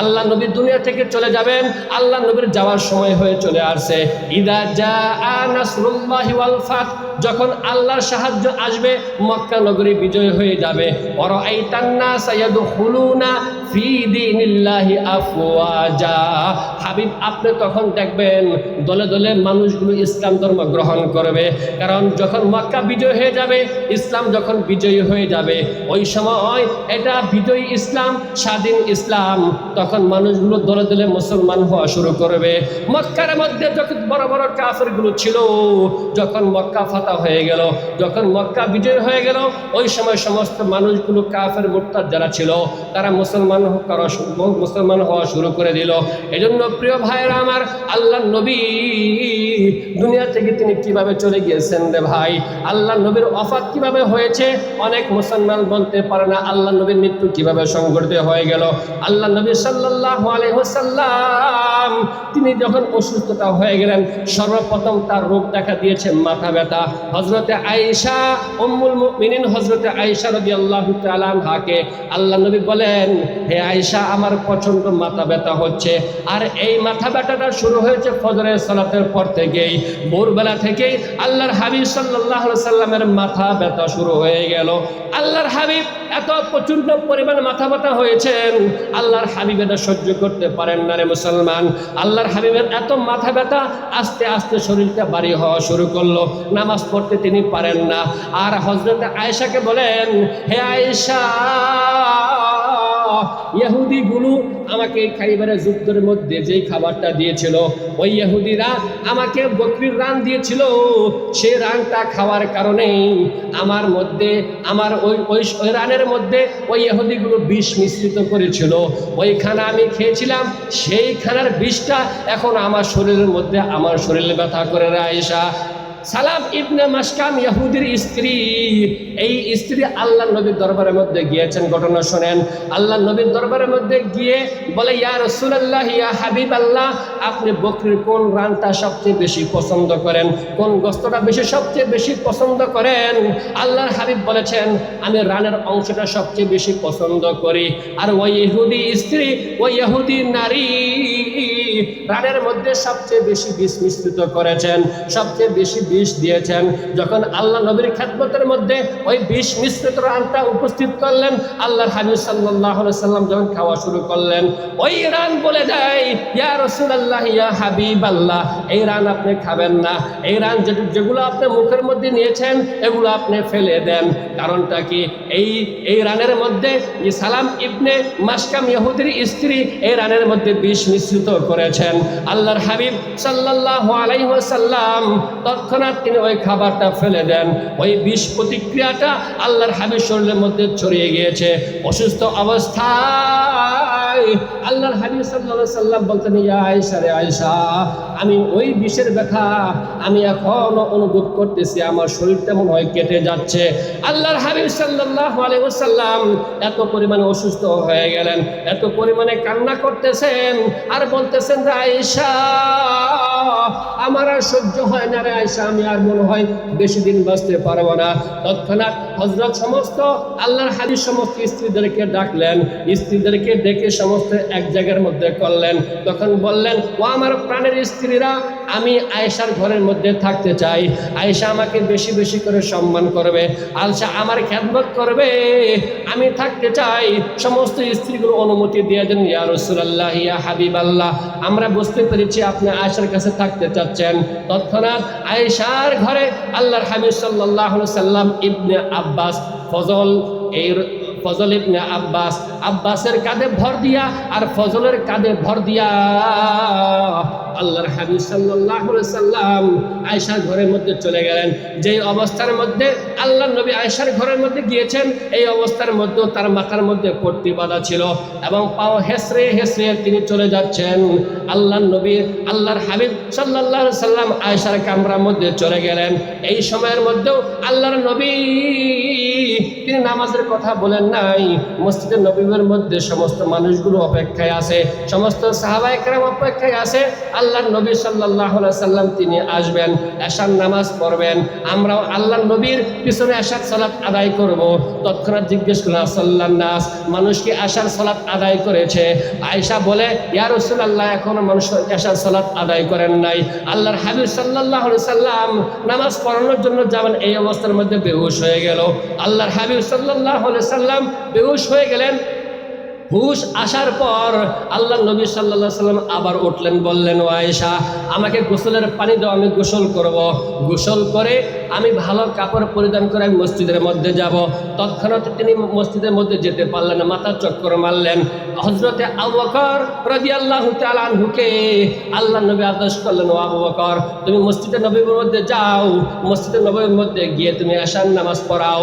আল্লাহ নবী দুনিয়া থেকে চলে যাবেন। আল্লাহ নবীর যাওয়ার সময় হয়ে চলে আসছে ইদা যা ওয়াল ফাত। যখন আল্লাহর সাহায্য আসবে, মক্কা নগরী বিজয় হয়ে যাবে। হাবিব, আপনি তখন দেখবেন দলে দলে মানুষগুলো ইসলাম ধর্ম গ্রহণ করবে। কারণ যখন মক্কা বিজয় হয়ে যাবে, ইসলাম যখন বিজয়ী হয়ে যাবে, ওই সময় এটা বিজয়ী ইসলাম, স্বাধীন ইসলাম। তখন মানুষগুলো দলে দলে মুসলমান হওয়া শুরু করবে। মক্কার মধ্যে যখন বড় বড় কাফেরগুলো ছিল, যখন মক্কা ফাতা হয়ে গেল, যখন মক্কা বিজয় হয়ে গেল, ওই সময় সমস্ত মানুষগুলো কাফের মোরতাদ যারা ছিল, তারা মুসলমান করা মুসলমান হওয়া শুরু করে দিল। এজন্য প্রিয় ভাইয়েরা আমার আল্লাহ নবী দুনিয়া থেকে তিনি কীভাবে চলে গিয়েছেন রে ভাই? আল্লাহ নবীর অফাত কীভাবে হয়েছে? অনেক মুসলমান বলতে পারে না আল্লাহ নবীর মৃত্যু কীভাবে সংঘটিত হয়ে গেল? আল্লাহ নবী সাল্লাল্লাহু আলাইহি ওয়াসাল্লাম, তিনি যখন অসুস্থতা হয়ে গেলেন, সর্বপ্রথম তার রোগ দেখা দিয়েছে মাথা ব্যথা। হজরতে আয়েশা, উম্মুল মুমিনিন হজরতে আয়েশা রাদিয়াল্লাহু তাআলা আনহাকে আল্লাহ নবী বলেন, হে আয়েশা, আমার প্রচণ্ড মাথা ব্যথা হচ্ছে। আর এই মাথা ব্যথাটা শুরু হয়েছে ফজরের সালাতের পর থেকেই। ভোরবেলা থেকেই আল্লাহর হাবিব আলাইহি সাল্লামের মাথা ব্যথা শুরু হয়ে গেল। আল্লাহর হাবিব এত প্রচণ্ড পরিমাণ মাথা ব্যথা হয়েছেন, আল্লাহর হাবিব এটা সহ্য করতে পারেন না রে মুসলমান। আল্লাহর হাবিবের এত মাথা ব্যথা, আস্তে আস্তে শরীরটা বাড়ি হওয়া শুরু করল। নামাজ পড়তে তিনি পারেন না। আর হজরত আয়েশাকে বলেন, হে আয়েশা ইহুদিগুলো আমাকে এই খাইবারের যুদ্ধের মধ্যে যেই খাবারটা দিয়েছিল, ওই ইহুদিরা আমাকে বকরির রান দিয়েছিল। সে রানটা খাওয়ার কারণে আমার মধ্যে, আমার ওই ওই রানের মধ্যে ওই ইহুদিগুলো বিষ মিশ্রিত করেছিল। ওই খানা আমি খেয়েছিলাম সেই খানার বিষটা এখন আমার শরীরের মধ্যে, আমার শরীরে ব্যথা করে রে আয়েশা। সালাম ইবনে মাসকাম ইহুদির স্ত্রী। এই স্ত্রী আল্লাহ নবীর দরবারের মধ্যে গিয়েছেন, ঘটনা শোনেন। আল্লাহ নবীর দরবারের মধ্যে গিয়ে বলে, ইয়া রসুলাল্লাহ, ইয়া হাবিব আল্লাহ আপনি বকরির কোন রানটা সবচেয়ে বেশি পছন্দ করেন? কোন গোস্তটা বেশি সবচেয়ে বেশি পছন্দ করেন? আল্লাহর হাবিব বলেছেন, আমি রানের অংশটা সবচেয়ে বেশি পছন্দ করি। আর ওই ইহুদি স্ত্রী, ওই ইহুদি নারী রানের মধ্যে সবচেয়ে বেশি বিষ করেছেন, সবচেয়ে বেশি বিষ দিয়েছেন। যখন আল্লাহ নবীর খেদমতের মধ্যে ওই বিষ মিশ্রিত রানটা উপস্থিত করলেন, আল্লাহর হাবিব সাল্লাহ সাল্লাম যখন খাওয়া শুরু করলেন, ওই রান বলে দেয়, ইয়া রসুলাল্লাহ, ইয়া হাবিব আল্লাহ এই রান আপনি খাবেন না। এই রান যেগুলো আপনি মুখের মধ্যে নিয়েছেন, এগুলো আপনি ফেলে দেন। কারণটা কি? এই এই রানের মধ্যে সালাম ইবনে মাসকাম ইহুদির স্ত্রী এই রানের মধ্যে বিষ মিশ্রিত করেছেন। আল্লাহর হাবিব সাল্লাল্লাহু আলাইহি ওয়াসাল্লাম তৎক্ষণাৎ তিনি ওই খাবারটা ফেলে দেন। ওই বিষ প্রতিক্রিয়াটা আল্লাহর হাবিব শরীরের মধ্যে ছড়িয়ে গিয়েছে। অসুস্থ অবস্থায় আল্লাহর হাবিব সাল্লাম বলতেন আয়েশা রে আয়েশা, আমি ওই বিষের ব্যথা আমি অনুভব করতেছি, আমার শরীরটা মনে হয় কেটে যাচ্ছে। আল্লাহর হাবিব আলাইহি এত পরিমাণে অসুস্থ হয়ে গেলেন, এত পরিমাণে কান্না করতেছেন আর বলতেছেন যে আয়েশা, আমার আর সহ্য হয় না রে আয়েশা, আমি আর মনে হয় বেশি দিন বাঁচতে পারব না। তৎক্ষণাৎ হজরত সমস্ত আল্লাহর হাবিব সমস্ত স্ত্রীদেরকে ডাকলেন, স্ত্রীদেরকে ডেকে সমস্ত এক জায়গার মধ্যে করলেন। তখন বললেন, ও আমার প্রাণের স্ত্রীরা, আমি আয়েশার ঘরের মধ্যে থাকতে চাই। আয়েশা আমাকে বেশি বেশি করে সম্মান করবে। আলসা আমার খ্যাতমত করবে। আমি থাকতে চাই। সমস্ত স্ত্রীগুলো অনুমতি দিয়ে দেন, ইয়া রসুলাল্লাহ, ইয়া হাবিব আল্লাহ আমরা বুঝতে পেরেছি আপনি আয়েশার কাছে থাকতে চাচ্ছেন। তৎক্ষণাৎ আয়েশার ঘরে আল্লাহর হাবিব সাল্লাহ সাল্লাম ইবনে আব্বাস ফজল এই ফজল ইবনে আব্বাস। আব্বাসের কাঁধে ভর দিয়া আর ফজলের কাঁধে ভর দিয়া আল্লাহর হাবিব সাল্লাহ সাল্লাম আয়সার ঘরের মধ্যে চলে গেলেন। যেই অবস্থার মধ্যে আল্লাহ নবী আয়সার ঘরের মধ্যে গিয়েছেন, এই অবস্থার মধ্যেও তার মাথার মধ্যে পট্টি বাঁধা ছিল এবং পাও হেসরে হেসরে তিনি চলে যাচ্ছেন। আল্লাহর নবী, আল্লাহর হাবিব সাল্লাল্লাহু আলাইহি সাল্লাম আয়েশার কামরার মধ্যে চলে গেলেন। এই সময়ের মধ্যেও আল্লাহর নবী তিনি নামাজের কথা বলেন নাই। মসজিদের নবীর মধ্যে সমস্ত মানুষগুলো অপেক্ষায় আছে, সমস্ত সাহাবা অপেক্ষায় আছে। আল্লাহ নবী আলাইহি সাল্লাম তিনি আসবেন, এশার নামাজ পড়বেন। আমরাও আল্লাহ নবীর পিছনে এশার সালাত আদায় করব। তৎক্ষণাৎ জিজ্ঞেস করলাম সাল্লান নাস, মানুষ কি আশার সালাত আদায় করেছে? আয়েশা বলে, ইয়া রাসূলুল্লাহ, এখনও মানুষ এশার সালাত আদায় করেন নাই। আল্লাহর হাবিব আলাইহি সাল্লাম নামাজ পড়ানোর জন্য যাবেন, এই অবস্থার মধ্যে বেহুশ হয়ে গেল। আল্লাহর হাবিব সাল্লাল্লাহু আলাইহি সাল্লাম বেহুশ হয়ে গেলেন। হুশ আসার পর আল্লাহ নবী সাল্লাহ সাল্লাম আবার উঠলেন, বললেন, ও আয়েশা, আমাকে গোসলের পানি দাও, আমি গোসল করব। গোসল করে আমি ভালো কাপড় পরিধান করে আমি মসজিদের মধ্যে যাব। তৎক্ষণাৎ তিনি মসজিদের মধ্যে যেতে পারলেন না, মাথার চক্কর মারলেন। হজরতে আবু বকর আল্লাহ তালানহুকে আল্লাহ নবী আদেশ করলেন, ও আবু তুমি মসজিদের নবীর মধ্যে যাও মসজিদের নবীর মধ্যে গিয়ে তুমি আসার নামাজ পড়াও।